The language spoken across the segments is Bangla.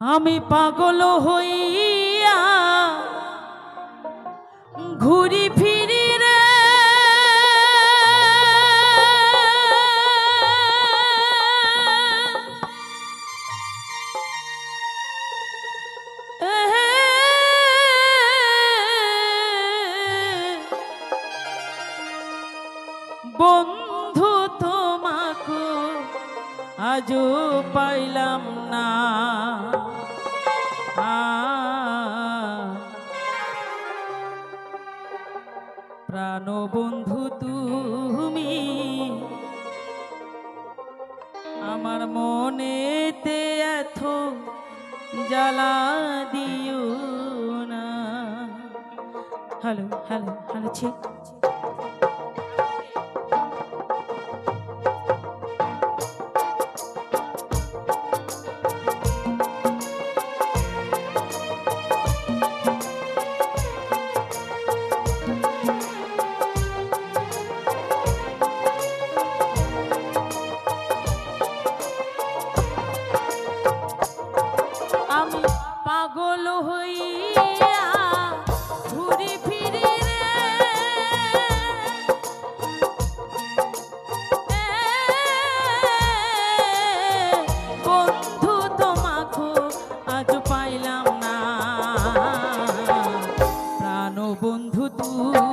আমি পাগল হইয়া ঘুরি ফিরি আজও পাইলাম না। প্রাণ বন্ধু তুমি, আমার মনেতে এত জ্বালা দিও না। হ্যালো হ্যালো হ্যালো, ছি। বন্ধু তুমি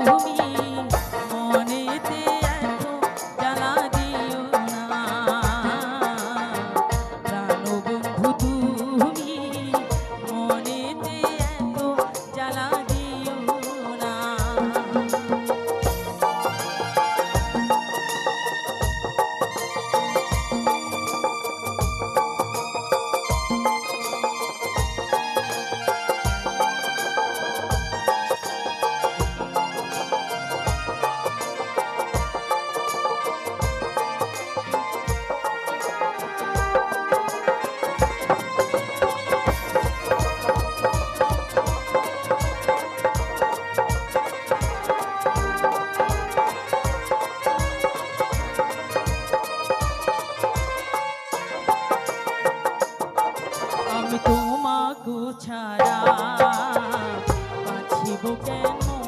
আমি তোমাকে ছাড়া বাঁচিব কেমনে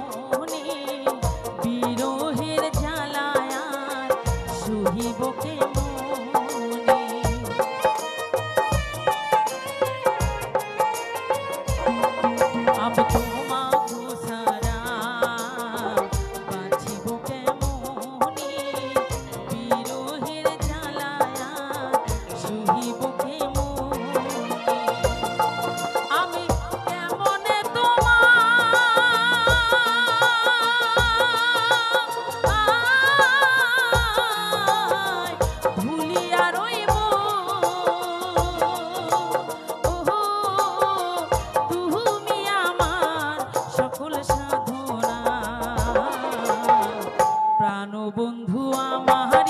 জানো বন্ধু আমার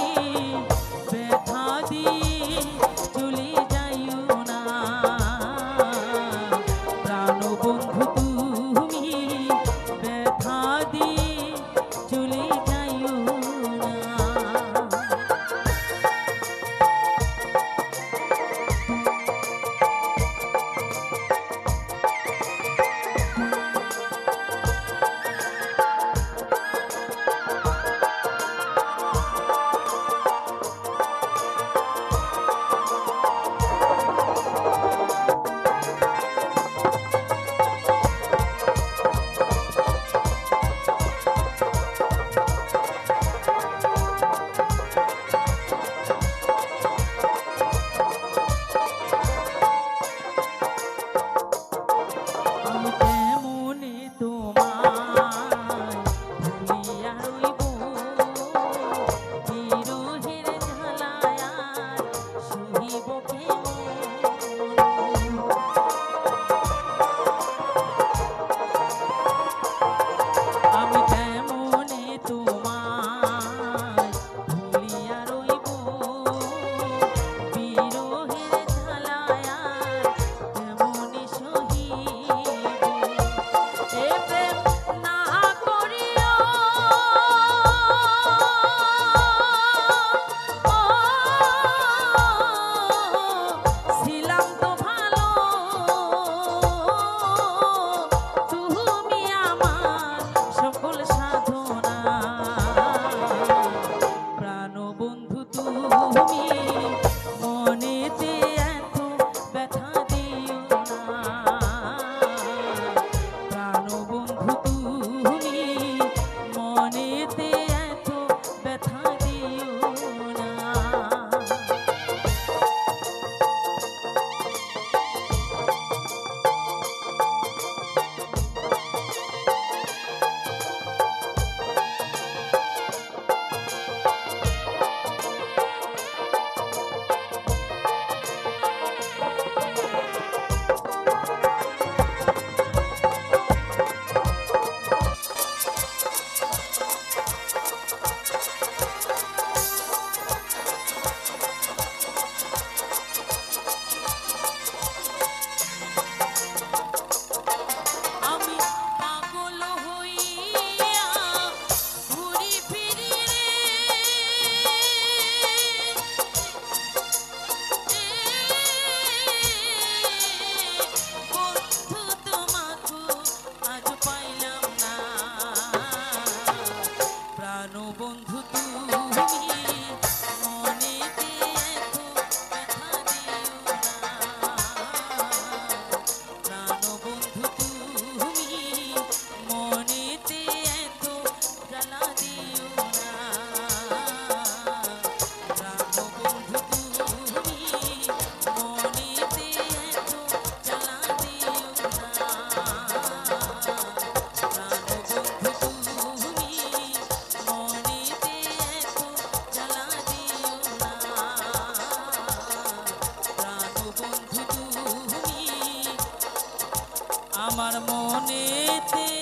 আমার মনেতে